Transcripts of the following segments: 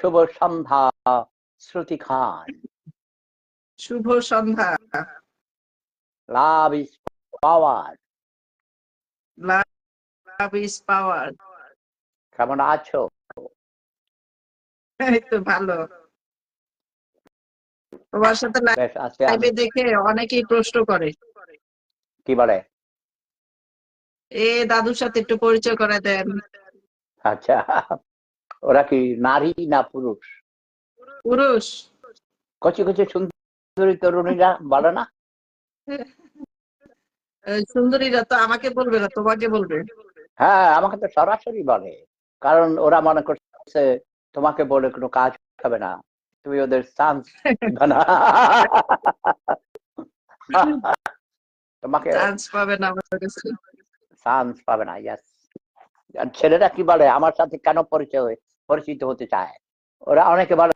Shubho Sandhya Shruti Khan Shubho Sandhya love is power. Love is power. কেমন আছো? এই তো ভালো। তোমার সাথে লাইভে দেখে অনেকেই প্রশ্ন করে। কি বলে? এ দাদুর সাথে একটু পরিচয় করে দেন। আচ্ছা। ওরা কি নারী না পুরুষ? পুরুষ। কচি কচি সুন্দরী তরুণীরা বলে না? সুন্দরীরা তো আমাকে বলবে না তোমাকে বলবে। হ্যাঁ আমাকে তো সরাসরি বলে। কারণ ওরা মনে করছে তোমাকে বলে কোনো কাজ হবে না। তুমি ওদের চান্স না। তোমাকে চান্স পাবে না চান্স পাবে না ইয়াস ছেলেরা কি বলে? আমার সাথে কেন পরিচয় হয়ে- পরিচিত হতে চায়? ওরা অনেকে বলে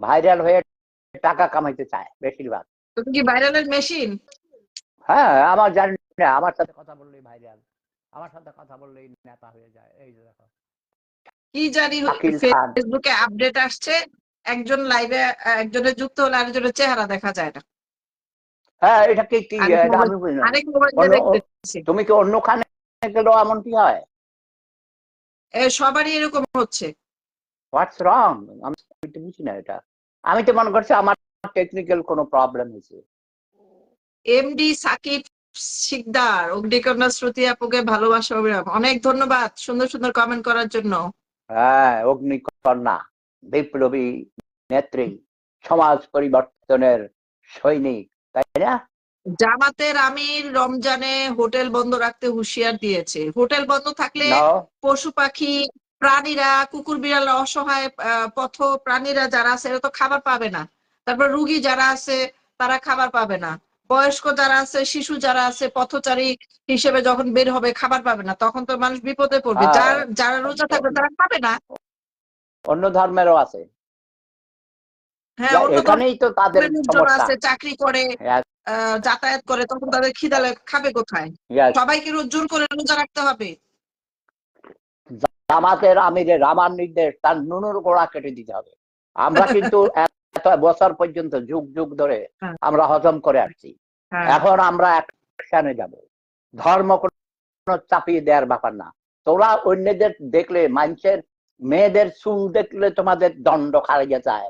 ভাইরাল হয়ে টাকা কামাইতে চায় বেশিরভাগ। তুমি কি ভাইরালের মেশিন? হ্যাঁ আমার জানি না আমার সাথে কথা বললেই ভাইরাল। আমার সাথে কথা বললেই নেতা হয়ে যায়। এই যে দেখো। কি জানি ফেসবুকে আপডেট আসছে একজন লাইভে একজনের যুক্ত হলে আরেকজনের চেহারা দেখা যায় না। হ্যাঁ এটা কি কি আমি বুঝি না। তুমি কি অন্যখানে গেলেও এমনটি হয়? সবারই এরকম হচ্ছে। হোয়াটস রং আমি বুঝি না এটা। আমি তো মনে করছি আমার টেকনিক্যাল কোনো প্রবলেম হয়েছে। এমডি সাকিব শিকদার অগ্নিকন্যা শ্রুতি আপুকে ভালোবাসা অবিরাম অনেক ধন্যবাদ সুন্দর সুন্দর কমেন্ট করার জন্য। হ্যাঁ অগ্নিকন্যা বিপ্লবী নেত্রী সমাজ পরিবর্তনের সৈনিক। তাই না? জামাতের আমির রমজানে হোটেল বন্ধ রাখতে হুঁশিয়ার দিয়েছে। হোটেল বন্ধ থাকলে পশু পাখি প্রাণীরা কুকুর বিড়াল অসহায় পথ প্রাণীরা যারা আছে এরা তো খাবার পাবে না। তারপর রুগী যারা আছে তারা খাবার পাবে না। বয়স্ক যারা আছে শিশু যারা আছে পথচারী হিসেবে যখন বের হবে খাবার পাবে না তখন তো মানুষ বিপদে পড়বে। যার যারা রোজা থাকবে তারা খাবে না। অন্য ধর্মেরও আছে। হ্যাঁ এখানেই তো তাদের ধর্মের লোকজন সমস্যা। আছে চাকরি করে যাতায়াত করে তখন তাদের খিদা খাবে কোথায়? সবাইকে করে রোজা রাখতে হবে। জামাতের আমিরের আমার নির্দেশ তার নুনুর গোড়া কেটে দিতে হবে। আমরা কিন্তু এত বছর পর্যন্ত যুগ যুগ ধরে হ্যাঁ। আমরা হজম করে আসছি। হ্যাঁ। এখন আমরা অ্যাকশনে যাব। ধর্ম কোনো চাপিয়ে দেওয়ার ব্যাপার না। তোরা অন্যদের দেখলে মানুষের মেয়েদের চুল দেখলে তোমাদের দণ্ড খাইয়ে যায়।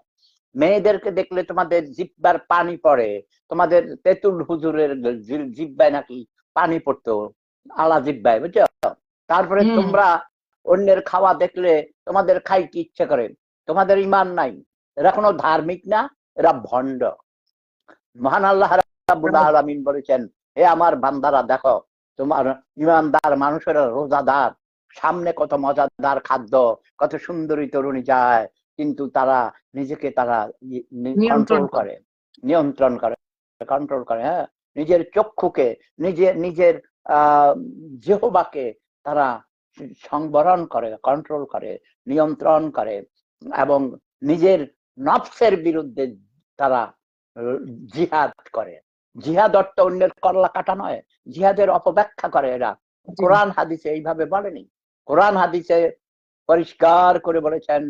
মেয়েদেরকে দেখলে তোমাদের জিব্বার পানি পড়ে তোমাদের তেঁতুল হুজুরের জিব্বায় নাকি পানি পড়তো আলা জিব্বায় বুঝছ? তারপরে তোমরা অন্যের খাওয়া দেখলে তোমাদের খাইতে ইচ্ছে করে তোমাদের ইমান নাই এরা কোনো ধার্মিক না এরা ভণ্ড। মহান আল্লাহ আলামিন বলেছেন হে আমার বান্দারা দেখো তোমার ইমানদার মানুষেরা রোজাদার সামনে কত মজাদার খাদ্য কত সুন্দরী তরুণী যায় কিন্তু তারা নিজেকে তারা নিয়ন্ত্রণ কন্ট্রোল করে। নিয়ন্ত্রণ করে কন্ট্রোল করে হ্যাঁ? নিজের চক্ষুকে নিজের নিজের আহ জেহবাকে তারা সংবরণ করে কন্ট্রোল করে নিয়ন্ত্রণ করে এবং নিজের নফসের বিরুদ্ধে তারা জিহাদ করে। জিহাদ অর্থ অন্যের করলা কাটা নয় জিহাদের অপব্যাখ্যা করে এরা। কোরআন হাদিসে এইভাবে বলেনি। কোরআন হাদিসে পরিষ্কার করে বলেছেন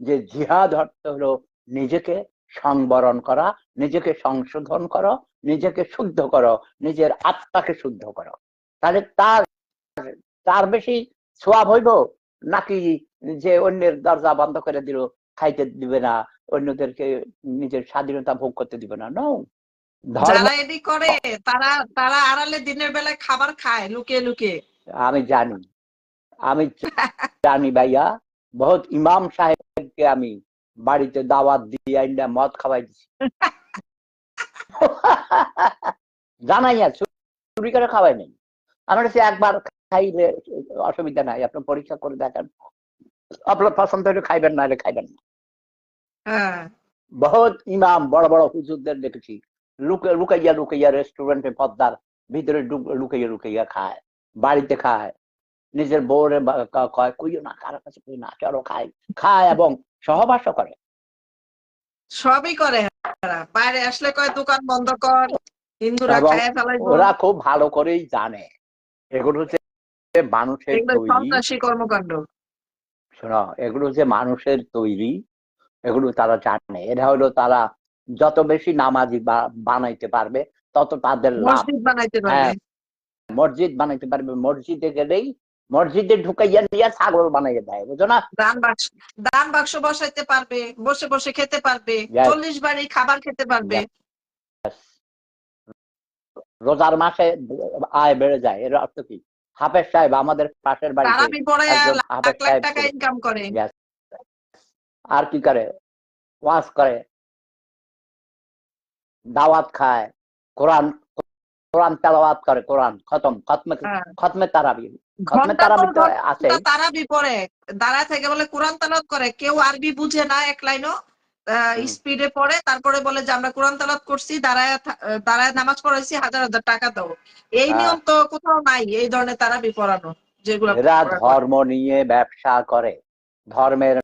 যে জিহাদ অর্থ হলো নিজেকে সংবরণ করা নিজেকে সংশোধন করো নিজেকে শুদ্ধ করো নিজের আত্মাকে শুদ্ধ করো। তাহলে তার তার বেশি সোয়াব হইব? নাকি যে অন্যের দরজা বন্ধ করে দিল খাইতে দিবে না অন্যদেরকে নিজের স্বাধীনতা ভোগ করতে দিবে না? নো ধর্ম যারা এটি করে তারা তারা আড়ালে দিনের বেলায় খাবার খায় লুকিয়ে লুকিয়ে। আমি জানি। আমি জানি ভাইয়া বহুত ইমাম সাহেবকে আমি বাড়িতে দাওয়াত দিয়ে আইনা মদ খাওয়াই দিছি জানাই না চুরি করে খাওয়াই নাই। আমার কাছে একবার খাইলে অসুবিধা নাই আপনি পরীক্ষা করে দেখেন। আপনার পছন্দ হলে খাইবেন না হলে খাইবেন না। বহুত ইমাম বড় বড় হুজুরদের দেখেছি। লুকে লুকাইয়া লুকাইয়া রেস্টুরেন্টে পদ্মার ভিতরে লুকাইয়া লুকাইয়া খায় বাড়িতে খায়। নিজের বউরে কয় কইও না কারও কাছে কই না চলো খাই। খায় এবং সহবাস করে। সবই করে বাইরে আসলে কয় দোকান বন্ধ কর হিন্দুরা খায় ওরা খুব ভালো করেই জানে। এগুলো হচ্ছে মানুষের তৈরি। সন্ত্রাসী কর্মকাণ্ড। শোনো এগুলো যে মানুষের তৈরি। এগুলো তারা জানে। এরা হলো তারা যত বেশি নামাজি বানাইতে পারবে তত তাদের লাভ। মসজিদ বানাইতে পারবে। হ্যাঁ, মসজিদ বানাইতে পারবে। মসজিদে গেলেই মসজিদে ঢুকাইয়া নিয়ে ছাগল বানাইয়া দেয় বুঝো না? দান বাক্স দান বাক্স বসাইতে পারবে বসে বসে খেতে পারবে চল্লিশ বাড়ি খাবার খেতে পারবে। রোজার মাসে আয় বেড়ে যায় এর অর্থ কি? হাফেজ সাহেব আমাদের পাশের বাড়িতে পরে হাফেজ সাহেব টাকা ইনকাম করে। আর কি করে? ওয়াজ করে দাওয়াত খায় কোরআন কোরআন তেলাওয়াত করে কোরআন খতম খতমে হ্যাঁ। খতমে তারাবি। খতমে ঘণ্টা তারাবি পর তো ঘণ্টা আছে তারাবি পরে দাঁড়ায় থেকে বলে কোরআন তালাত করে। কেউ আরবি বুঝে না এক লাইনও স্পিডে পড়ে তারপরে বলে যে আমরা কোরআন তালাত করছি দাঁড়ায় দাঁড়ায় নামাজ পড়াইছি হাজার হাজার টাকা দাও। এই হ্যাঁ। নিয়ম তো কোথাও নাই এই ধরনের তারাবি পড়ানো যেগুলো এরা ধর্ম নিয়ে ব্যবসা করে। ধর্মের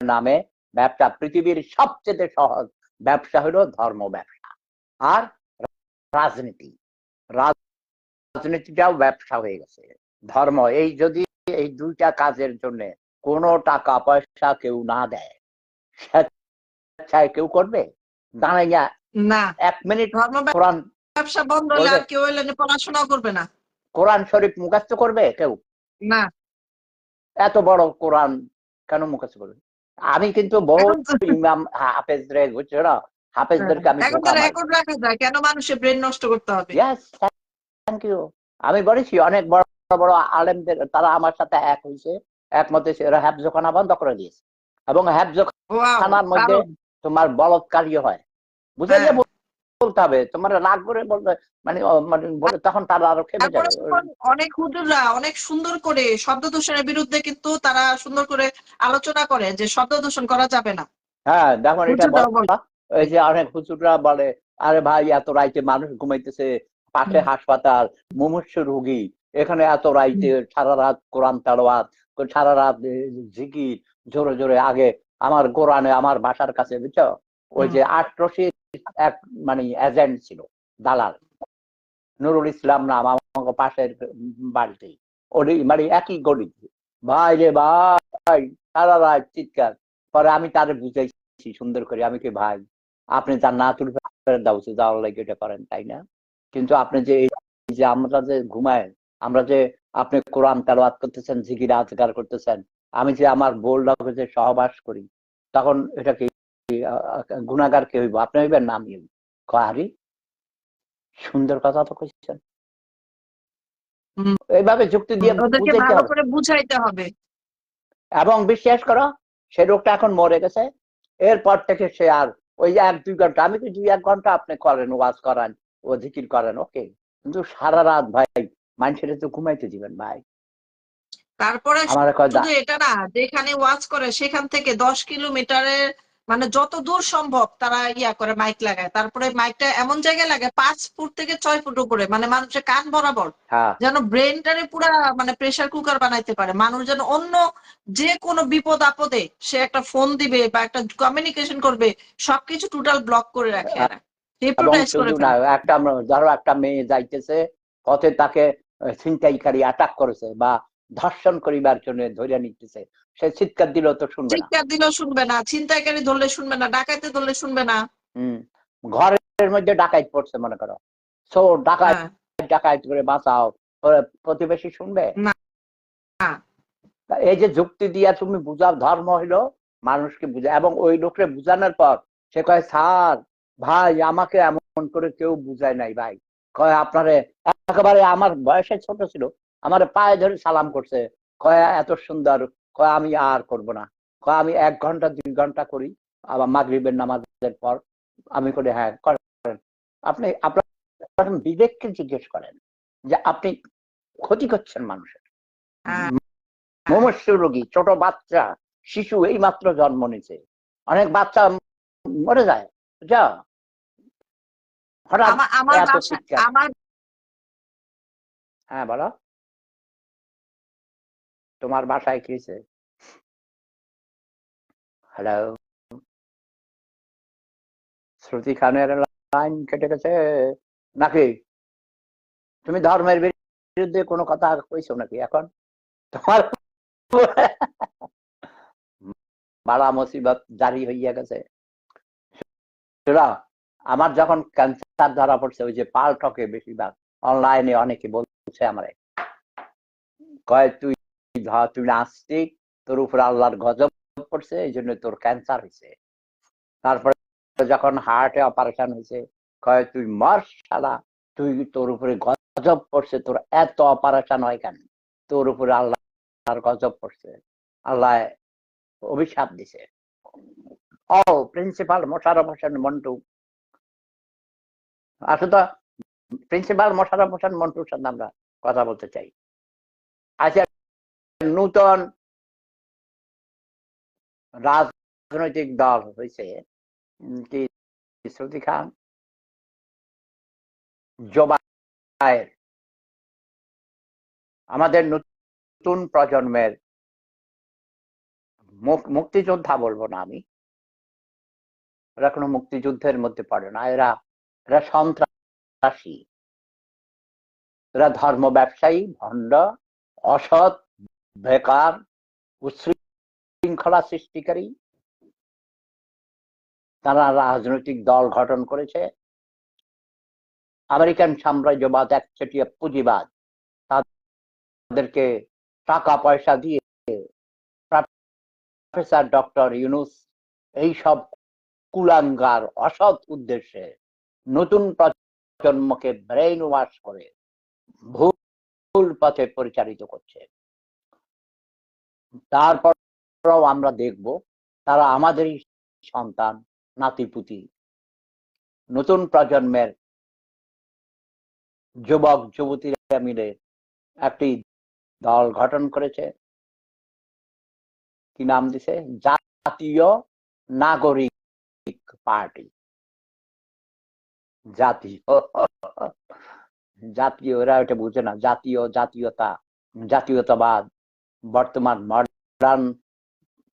নামে ব্যবসা পৃথিবীর সবচেয়ে সহজ ব্যবসা হলো ধর্ম ব্যবসা। আর রাজনীতি। রাজনীতিটাও ব্যবসা হয়ে গেছে। ধর্ম এই যদি এই দুইটা কাজের জন্য কোনো টাকা পয়সা কেউ না দেয় স্বেচ্ছায় কেউ করবে? দাঁড়াইয়া না। এক মিনিট। ধর্ম কোরআন ব্যবসা বন্ধ কেউ এলে পড়াশোনাও করবে না। কোরআন শরীফ মুখস্থ করবে কেউ? না। এত বড় কোরআন কেন মুখস্থ করবে? আমি কিন্তু বহু ইমাম বুঝছ না? হাফেজদেরকে আমি। রেকর্ড রাখা যায় কেন মানুষের ব্রেন নষ্ট করতে হবে? Yes, thank you. আমি বলেছি অনেক বড় বড় আলেমদের তারা আমার সাথে এক হয়েছে একমতে এরা হ্যাবজখানা বন্ধ করে দিয়েছে। এবং হ্যাবজখানার মধ্যে তোমার বলৎকারী হয়। বুঝে হ্যাঁ। বলতে হবে তোমার রাগ করে বলবে মানে মানে বলে তখন তারা আরও খেপে যাবে। অনেক হুজুররা অনেক সুন্দর করে শব্দ দূষণের বিরুদ্ধে কিন্তু তারা সুন্দর করে আলোচনা করে যে শব্দ দূষণ করা যাবে না। হ্যাঁ দেখুন এটা এই যে অনেক হুজুররা বলে আরে ভাই এত রাইতে মানুষ ঘুমাইতেছে পাশে হাসপাতাল মুমূর্ষু রোগী এখানে এত রাইতে সারা রাত কোরআন তালাওয়াত সারা রাত জিকির জোরে জোরে আগে আমার কোরআনে আমার বাসার কাছে বুঝছ? ওই যে আটরশি এক মানে এজেন্ট ছিল দালাল। নুরুল ইসলাম নাম আমার পাশের বাড়িতেই ওরই মানে একই গলি। ভাই রে ভাই সারা রাত চিৎকার। পরে আমি তারে বুঝাইছি সুন্দর করে আমি কি ভাই আপনি তার না তুলে দাও যাওয়ার লাগে এটা করেন তাই না? কিন্তু আপনি যে এই যে আমরা যে ঘুমায় আমরা যে আপনি কোরআন তেলাওয়াত করতেছেন জিকির আজগার করতেছেন আমি যে আমার বোল্ডকে যে সহবাস করি তখন এটা কি গুণাগার কে হইব? আপনি হইবেন না আমি কারি সুন্দর কথা তো কইছেন। এইভাবে যুক্তি দিয়ে বুঝাইতে হবে। এবং বিশ্বাস করো সে রোগটা এখন মরে গেছে এরপর থেকে সে আর ওই যে এক দুই ঘণ্টা আমি কি দুই এক ঘণ্টা আপনি করেন ওয়াজ করান ও জিকির করেন ওকে। কিন্তু সারা রাত ভাই মানুষের তো ঘুমাইতে দিবেন ভাই। তারপরে শুধু এটা না যেখানে ওয়াচ করে সেখান থেকে দশ কিলোমিটারের মানে যত দূর সম্ভব তারা ইয়া করে মাইক লাগায়। তারপরে মাইকটা এমন জায়গায় লাগে পাঁচ ফুট থেকে ছয় ফুট উপরে মানে মানুষের কান বরাবর হ্যাঁ। যেন ব্রেনটারে পুরা মানে প্রেসার কুকার বানাইতে পারে। মানুষ যেন অন্য যে কোনো বিপদ আপদে সে একটা ফোন দিবে বা একটা কমিউনিকেশন করবে সবকিছু টোটাল ব্লক করে রাখে একটা আমরা- ধরো একটা মেয়ে যাইতেছে পথে তাকে ছিনতাইকারী আটাক করেছে বা ধর্ষণ করিবার জন্য ধরে নিতেছে। সে চিৎকার দিল তো শুনবে না। চিৎকার দিলেও শুনবে না ছিনতাইকারী ধরলে শুনবে না ডাকাইতে ধরলে শুনবে না। হম ঘরের মধ্যে ডাকাইত পড়ছে মনে করো। সো ডাকাইত হ্যাঁ, ডাকাইত করে বাঁচাও প্রতিবেশী শুনবে? না। এই যে যুক্তি দিয়া তুমি বুঝাও ধর্ম হইল মানুষকে বুঝা এবং ওই লোককে বুঝানোর পর সে কয় স্যার ভাই আমাকে এমন করে কেউ বুঝায় নাই ভাই। কয়, আপনারে, একেবারে আমার বয়সে ছোট ছিল, আমার পায়ে ধরে সালাম করছে। কয়, এত সুন্দর, কয়, আমি আর করব না। কয়, আমি এক ঘণ্টা, দুই ঘণ্টা করি, আবার মাগরিবের নামাজের পর আমি করি হ্যাঁ করেন। আপনি, আপনার বিবেককে জিজ্ঞেস করেন যে, আপনি ক্ষতি করছেন মানুষের। মমস্য রোগী, ছোট বাচ্চা, শিশু এই মাত্র জন্ম নিছে অনেক বাচ্চা মরে যায়। যা হঠাৎ আমার আমার এত চিৎকার। হ্যাঁ বলো। তোমার বাসায় কি হ্যালো শ্রুতি খানের লাইন কেটে গেছে। নাকি? তুমি ধর্মের বিরুদ্ধে কোনো কথা কইছো নাকি এখন? তোমার বাড়া মুসিবত জারি হইয়া গেছে। আমার যখন ক্যান্সার ধরা পড়ছে, ওই যে পাল ঠকে বেশিরভাগ। অনলাইনে অনেকে বলছে আমারে, কয় তুই তুই নাস্তিক, তোর উপর আল্লাহর গজব পড়ছে, এই জন্য তোর ক্যান্সার হয়েছে তারপরে যখন হার্টে অপারেশন হয়েছে কয় তুই মর শালা, তুই তোর উপরে গজব পড়ছে, তোর এত অপারেশন হয় কেন? তোর উপরে আল্লাহর গজব পড়ছে। আল্লাহ অভিশাপ দিছে। ও প্রিন্সিপাল মোশারফ হোসেন মন্টু আসলে প্রিন্সিপাল মোশারফ হোসেন মন্টুর সাথে আমরা কথা বলতে চাই। আচ্ছা নূতন রাজনৈতিক দল হয়েছে কি শ্রুতি খান? জবায়ের আমাদের নতুন প্রজন্মের মুক- মুক্তিযোদ্ধা বলব না আমি। এরা কোনো মুক্তিযুদ্ধের মধ্যে পড়ে না, এরা এরা সন্ত্রাসী। এরা ধর্ম ব্যবসায়ী, ভণ্ড, অসৎ, বেকার, উচ্ছৃঙ্খলা সৃষ্টিকারী। তারা রাজনৈতিক দল গঠন করেছে। আমেরিকান সাম্রাজ্যবাদ একচেটিয়া পুঁজিবাদ। তাদেরকে টাকা পয়সা দিয়ে প্রফেসর ডক্টর ইউনুস এইসব কুলাঙ্গার, অসৎ উদ্দেশ্যে নতুন প্রজন্মকে ব্রেইন ওয়াশ করে ভুল পথে পরিচালিত করছে। তারপরও আমরা দেখব তারা আমাদেরই সন্তান, নাতিপুতি, নতুন প্রজন্মের যুবক, যুবতীরা মিলে একটি দল গঠন করেছে। কি নাম দিছে? জাতীয় নাগরিক পার্টি। জাতীয় জাতীয় এরা এটা বুঝে না, জাতীয়, জাতীয়তা, জাতীয়তাবাদ, বর্তমান মডার্ন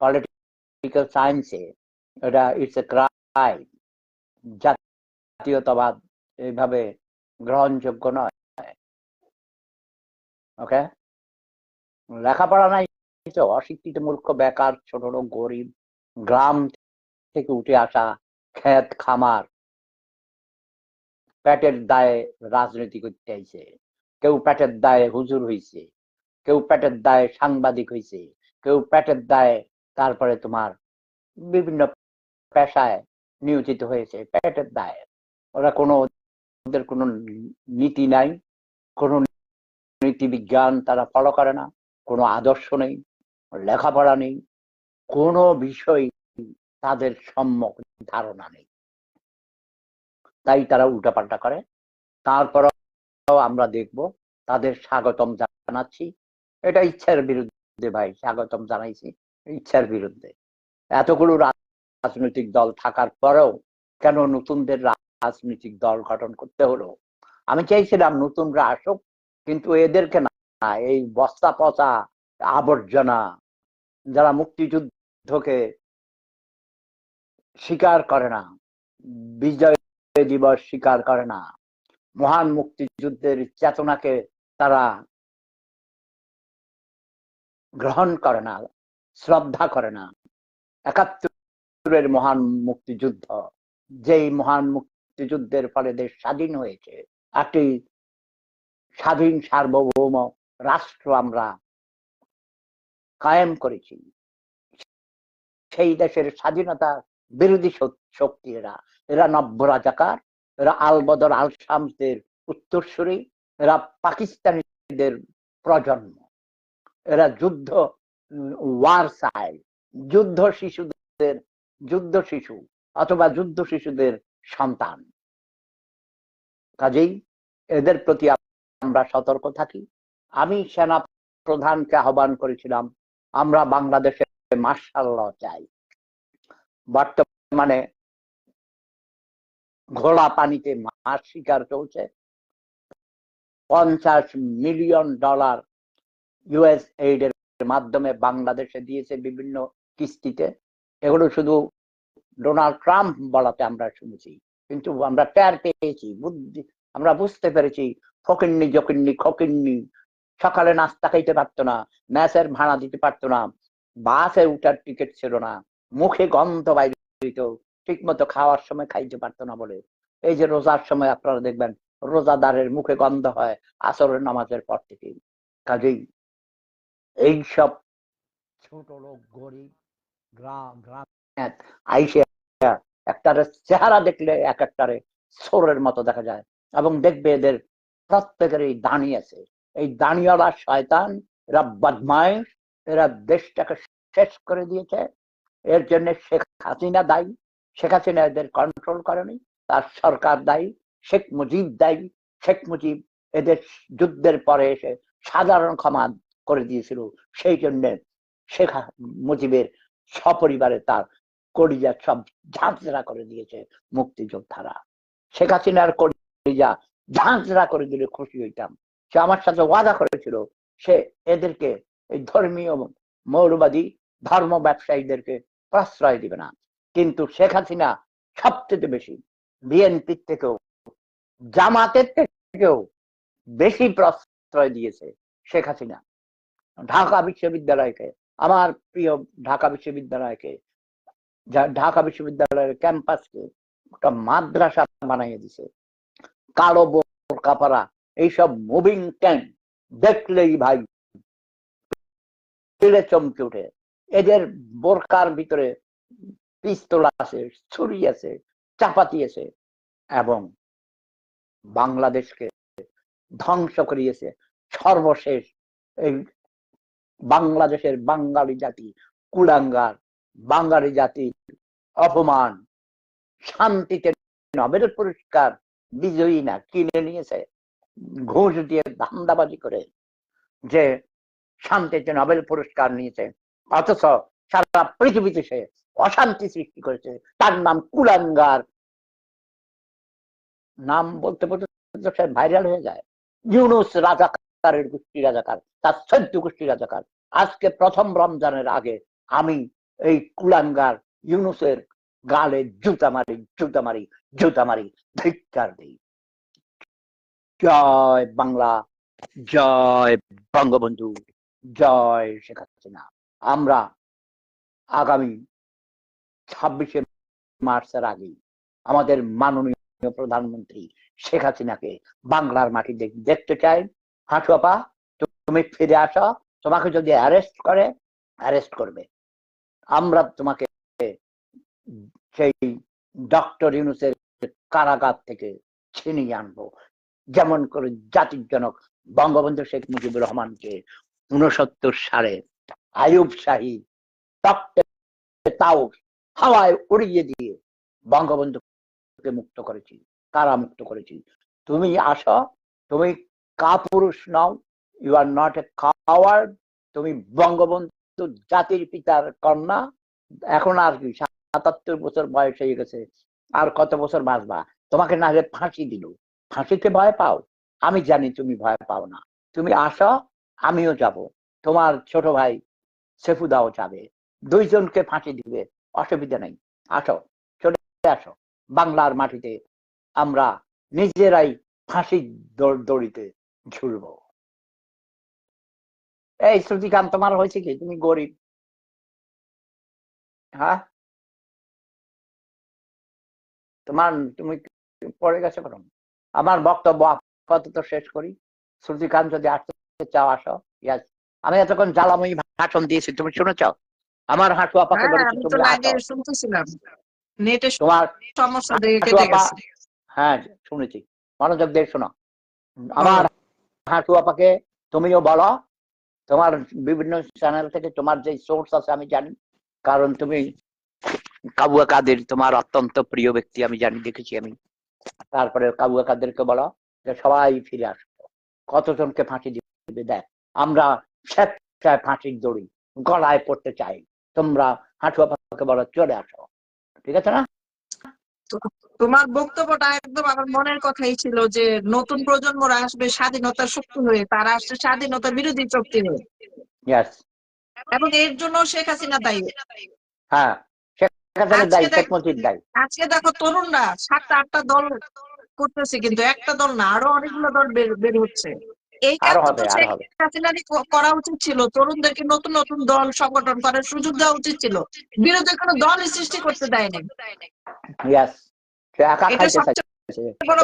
পলিটিক্যাল সায়েন্সে এটা ইটস এ ক্রাইম জাতীয়তাবাদ এইভাবে গ্রহণযোগ্য নয় ওকে লেখাপড়া নাই তো, অশিক্ষিত মূর্খ, বেকার, ছোট ছোট গরিব, গ্রাম থেকে উঠে আসা ক্ষেত খামার পেটের দায়ে রাজনীতি করতে আইছে। কেউ পেটের দায়ে হুজুর হইছে, কেউ পেটের দায়ে সাংবাদিক হইছে, কেউ পেটের দায়ে তারপরে তোমার বিভিন্ন পেশায় নিয়োজিত হয়েছে, পেটের দায়ে। ওরা কোনো, ওদের কোনো নীতি নাই, কোনো নীতি বিজ্ঞান তারা ফলো করে না, কোনো আদর্শ নেই, লেখাপড়া নেই, কোনো বিষয় তাদের সম্যক ধারণা নেই। তাই তারা উল্টাপাল্টা করে। তারপরেও আমরা দেখব, তাদের স্বাগতম জানাচ্ছি। এটা ইচ্ছার বিরুদ্ধে ভাই, স্বাগতম জানাইছি ইচ্ছার বিরুদ্ধে। এতগুলো রাজনৈতিক দল থাকার পরেও কেন নতুনদের রাজনৈতিক দল গঠন করতে হলো? আমি চাইছিলাম নতুনরা আসুক, কিন্তু এদেরকে না। এই বস্তা পচা আবর্জনা, যারা মুক্তিযুদ্ধকে স্বীকার করে না, বিজয় দিবস স্বীকার করে না। মহান মুক্তিযুদ্ধের চেতনাকে তারা গ্রহণ করে না, শ্রদ্ধা করে না। একাত্তরের মহান মুক্তিযুদ্ধ, যেই মহান মুক্তিযুদ্ধের ফলে দেশ স্বাধীন হয়েছে, একটি স্বাধীন সার্বভৌম রাষ্ট্র আমরা কায়েম করেছি। সেই দেশের স্বাধীনতা বিরোধী শক্তি এরা। এরা নব্য রাজাকার, এরা আলবদর আল শামসদের উত্তরসূরি, এরা পাকিস্তানিদের প্রজন্ম। এরা যুদ্ধ ওয়ার চাইল্ড যুদ্ধ শিশুদের, যুদ্ধ শিশু অথবা যুদ্ধ শিশুদের সন্তান। কাজেই এদের প্রতি আমরা সতর্ক থাকি। আমি সেনা প্রধানকে আহ্বান করেছিলাম, আমরা বাংলাদেশে মার্শাল চাই। বর্তমানে ঘোলা পানিতে মাছ শিকার চলছে। পঞ্চাশ মিলিয়ন ডলার ইউএস এইডের মাধ্যমে বাংলাদেশে দিয়েছে বিভিন্ন কিস্তিতে। এগুলো শুধু ডোনাল্ড ট্রাম্প বলাতে আমরা শুনেছি, কিন্তু আমরা ট্যার পেয়েছি, বুদ্ধি, আমরা বুঝতে পেরেছি, ফকিন্নি জকিন্নি খকিন্নি, সকালে নাস্তা খাইতে পারতো না, ম্যাচের ভাড়া দিতে পারতো না, বাসে উঠার টিকিট ছিল না। মুখে গন্ধ বাইরে দিত ঠিক মতো খাওয়ার সময় খাইতে পারতো না বলে। এই যে রোজার সময় আপনারা দেখবেন, রোজাদারের মুখে গন্ধ হয় আসরের নামাজের পর থেকে কাজেই এইসব ছোট লোক, গরিব, গ্রাম গ্রাম আইসে একটারে চেহারা দেখলে এক একটারে সোরের মতো দেখা যায়। এবং দেখবে এদের প্রত্যেকেরই দাঁড়ি আছে। এই দাঁড়িয়ালা শয়তান এরা বদমাইশ এরা দেশটাকে শেষ করে দিয়েছে। এর জন্য শেখ হাসিনা দায়ী। শেখ হাসিনা এদের কন্ট্রোল করেনি তার সরকার দায়ী, শেখ মুজিব দায়ী। শেখ মুজিব এদের যুদ্ধের পরে এসে সাধারণ ক্ষমা করে দিয়েছিল। সেই জন্য শেখ মুজিবের সপরিবারে তার কলিজা সব ঝাঁঝরা করে দিয়েছে মুক্তিযোদ্ধারা। শেখ হাসিনার কলিজা ঝাঁঝরা করে দিলে খুশি হইতাম। সে আমার সাথে ওয়াদা করেছিল, সে এদেরকে, এই ধর্মীয় মৌলবাদী, ধর্ম ব্যবসায়ীদেরকে প্রশ্রয় দিবে না। কিন্তু শেখ হাসিনা সবচেয়ে বেশি বিএনপির থেকেও, জামাতের থেকেও বেশি প্রশ্রয় দিয়েছে শেখ হাসিনা। ঢাকা বিশ্ববিদ্যালয়কে, আমার প্রিয় ঢাকা বিশ্ববিদ্যালয়কে ঢাকা বিশ্ববিদ্যালয়ের ক্যাম্পাসকে একটা মাদ্রাসা বানাইয়ে দিছে কালো বোরকা পরা, এইসব মুভিং ট্যাঙ্ক দেখলেই ভাই চমকে উঠে এদের বোরকার ভিতরে পিস্তল আছে, ছুরি আছে, চাপাতি আছে এবং বাংলাদেশকে ধ্বংস করিয়েছে। সর্বশেষ এই বাংলাদেশের বাঙালি জাতি, কুলাঙ্গার, বাঙালি জাতির অপমান, শান্তিতে নোবেল পুরস্কার বিজয়ী না, কিনে নিয়েছে, ঘুষ দিয়ে ধান্দাবাজি করে যে শান্তিতে নোবেল পুরস্কার নিয়েছে। অথচ সারা পৃথিবীতে সে অশান্তি সৃষ্টি করেছে। তার নাম কুলাঙ্গার। নাম বলতে বলতে সে ভাইরাল হয়ে যায়। ইউনুস রাজাকারের গোষ্ঠী রাজাকার, তার চোদ্দ গোষ্ঠী রাজাকার। আজকে প্রথম রমজানের আগে আমি এই কুলাঙ্গার ইউনুসের গালে জুতা মারি জুতা মারি জুতা মারি, ধিক্কার দিই। জয় বাংলা, জয় বঙ্গবন্ধু, জয় শেখ হাসিনা। আমরা আগামী ছাব্বিশে মার্চের আগে আমাদের মাননীয় প্রধানমন্ত্রী শেখ হাসিনাকে বাংলার মাটি দেখতে চাই। হাঁটুয়াপা তুমি ফিরে আসো। তোমাকে যদি অ্যারেস্ট করে অ্যারেস্ট করবে। আমরা তোমাকে সেই ডক্টর ইউনুসের কারাগার থেকে ছিনিয়ে আনব। যেমন করে জাতির জনক বঙ্গবন্ধু শেখ মুজিবুর রহমানকে উনসত্তর সালে আয়ুব শাহী তাও হাওয়ায় উড়িয়ে দিয়ে বঙ্গবন্ধুকে মুক্ত করেছি কারা মুক্ত করেছি তুমি আসো, তুমি কাপুরুষ নও you are not a coward তুমি বঙ্গবন্ধু জাতির পিতার কন্যা। এখন আর কি, সাতাত্তর বছর বয়স হয়ে গেছে, আর কত বছর বাঁচবা? তোমাকে না হলে ফাঁসি দিল। ফাঁসিতে ভয় পাও? আমি জানি তুমি ভয় পাও না। তুমি আসো, আমিও যাব। তোমার ছোট ভাই সেফুদাও যাবে। দুইজনকে ফাঁসি দিবে। অসুবিধা নেই। আসো, চলে আসো। বাংলার মাটিতে আমরা নিজেরাই ফাঁসি দড়- দড়িতে ঝুলব। এই শ্রুতিকান্ত তোমার হয়েছে কি? তুমি গরিব। হ্যাঁ? তোমার, তুমি পড়ে গেছো কেন আমার বক্তব্য আপাতত শেষ করি। শ্রুতিকান্ত যদি আসতে চাও, আসো। ইয়াস আমি এতক্ষণ জ্বালাময়ী ভাষণ দিয়েছি তুমি শুনেছ আমার হাঁটু আপাকে হ্যাঁ নেটের তোমার সমস্যা হ্যাঁ শুনেছি। মনোযোগ দিয়ে শোনো। আমার হাঁটু আপাকে তুমিও বলো। তোমার বিভিন্ন চ্যানেল থেকে তোমার যে সোর্স আছে আমি জানি। কারণ তুমি কাবুয়া কাদের তোমার অত্যন্ত প্রিয় ব্যক্তি আমি জানি দেখেছি আমি। তারপরে কাবুয়া কাদেরকে বলো যে সবাই ফিরে আসো। কতজনকে ফাঁসি দিবে দেখ। আমরা স্বেচ্ছায় ফাঁসির দড়ি গলায় পড়তে চাই। তোমরা হাঁটুয়া আপাকে বলো চলে আসো। ঠিক আছে না? তোমার বক্তব্যটা একদম আমার মনের কথাই ছিল যে নতুন প্রজন্মরা আসবে স্বাধীনতার শক্তি হয়ে তারা আসছে স্বাধীনতা বিরোধী শক্তি হয়ে ইয়াস এবং এর জন্য শেখ হাসিনা দায়ী। হ্যাঁ আজকে দেখ- তরুণরা সাতটা আটটা দল করতেছে কিন্তু একটা দল না আরও অনেকগুলো দল বের হচ্ছে। তো শেখ হাসিনারই করা উচিত ছিল। তরুণদেরকে নতুন নতুন দল সংগঠন করার সুযোগ দেওয়া উচিত ছিল। বিরোধী কোনো দল সৃষ্টি করতে দেয়নি। ইয়াস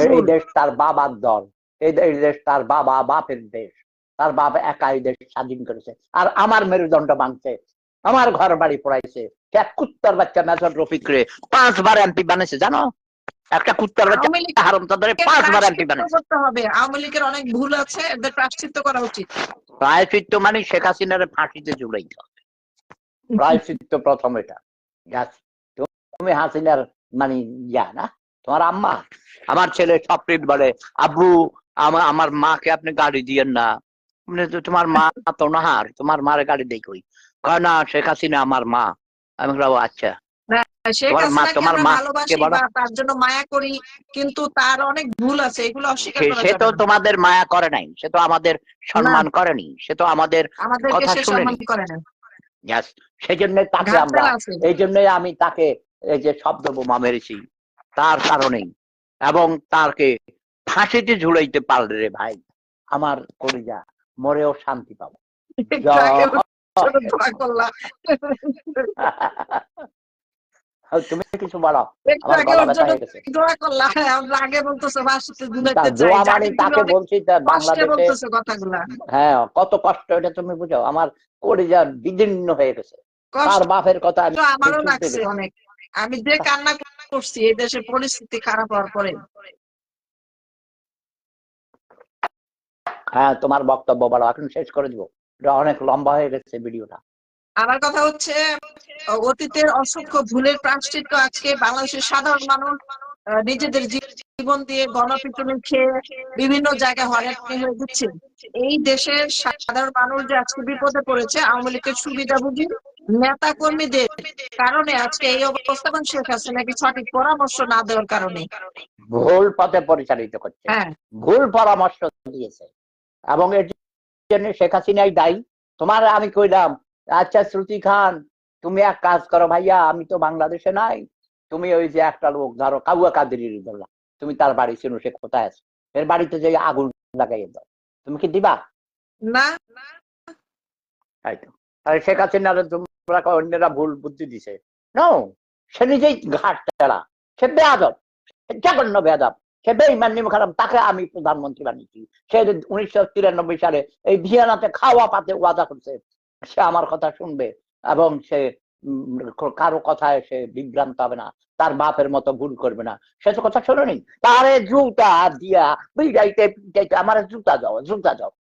এই দেশ তার বাবার দল। এই দেশ তার বাবা বাপের দেশ। তার বাবা একা এই দেশ স্বাধীন করেছে। আর আমার মেরুদণ্ড ভাঙছে। আমার ঘর বাড়ি পড়াইছে এক কুত্তার বাচ্চা মেজর রফিক রে পাঁচবার এমপি বানিয়েছে জানো? একটা কুত্তার বাচ্চা হারম তাদের পাঁচবার এমপি প্রায়শ্চিত্ত করতে হবে। আওয়ামী লীগের অনেক ভুল আছে এদের প্রায়শ্চিত্ত করা উচিত। প্রায়শ্চিত্ত মানে শেখ হাসিনার ফাঁসিতে ঝুলাইতে হবে। প্রায়শ্চিত্ত প্রথম এটা। তুমি হাসিনার মানে ইয়া না? তোমার আম্মা? আমার ছেলে স্বপ্নিত বলে আব্বু আমার আমার মাকে আপনি গাড়ি দিয়েন না। মানে তোমার মা তো নাহার তোমার মার গাড়ি দেখই কয় না শেখ হাসিনা আমার মা। আমি আচ্ছা। তার জন্য মায়া করি কিন্তু তার অনেক ভুল আছে এগুলো অস্বীকার সে তো তোমাদের মায়া করে নাই সে তো আমাদের সম্মান করেনি সে তো আমাদের কথা শুনেনি। সেই জন্য তাকে আমরা এই জন্যই আমি তাকে এই যে শব্দ বোমা মেরেছি তার কারণেই এবং তাকে ফাঁসিতে ঝুলাইতে পারলে রে ভাই আমার কলিজা মরেও শান্তি পাবো একটু আগে বলছো, দোয়া করলা। তুমি কিছু বলো? হয়ে মানে তাকে বলছি বাংলাদেশে হ্যাঁ কত কষ্ট এটা তুমি বুঝো? আমার কলিজা বিদীর্ণ হয়ে গেছে। তার বাপের কথা আমারও লাগছে অনেক। আমি যে কান্না করছি এই দেশের পরিস্থিতি খারাপ হওয়ার পরে। হ্যাঁ তোমার বক্তব্য বলো এখন শেষ করে দিব। এটা অনেক লম্বা হয়ে গেছে ভিডিওটা। আমার কথা হচ্ছে অতীতের অসংখ্য ভুলের প্রায়শ্চিত্ত আজকে বাংলাদেশের সাধারণ মানুষ নিজেদের জীবন দিয়ে গণপিটুনি খেয়ে বিভিন্ন জায়গায় হয়রানি হয়ে দিচ্ছে এই দেশের সাধারণ মানুষ যে আজকে বিপদে পড়েছে আওয়ামী লীগের সুবিধাভোগী নেতা কর্মীদের কারণে আজকে এই অবস্থা এবং শেখ হাসিনাকে সঠিক পরামর্শ না দেওয়ার কারণে। ভুল পথে পরিচালিত করছে। হ্যাঁ। ভুল পরামর্শ দিয়েছে। এবং এর জন্য শেখ হাসিনাই দায়ী। তোমার আমি কইলাম আচ্ছা শ্রুতি খান তুমি এক কাজ করো ভাইয়া আমি তো বাংলাদেশে নাই। তুমি ওই যে একটা লোক ধরো কাউয়া কাদেরি তুমি তার বাড়ি ছিল সে কোথায় আছে? এর বাড়িতে যে আগুন লাগাইয়ে দাও। তুমি কি দিবা? না। তাই তো। আর শেখ হাসিনার তোমরা অন্যরা ভুল বুদ্ধি দিছে। নো সে নিজেই ঘাট তেড়া সে বেয়াদব জঘন্য বেয়াদব সে বেইমান নিম খারাপ তাকে আমি প্রধানমন্ত্রী বানিয়েছি। সে উনিশশো তিরানব্বই সালে এই ভিয়েনাতে খাওয়া পাতে ওয়াদা করছে সে আমার কথা শুনবে এবং সে কারও কথায় সে বিভ্রান্ত হবে না, তার বাপের মতো ভুল করবে না। সে তো কথা শোনেনি? তারে জুতা দিয়া বিড়াইতে আমার জুতা দাও জুতা দাও।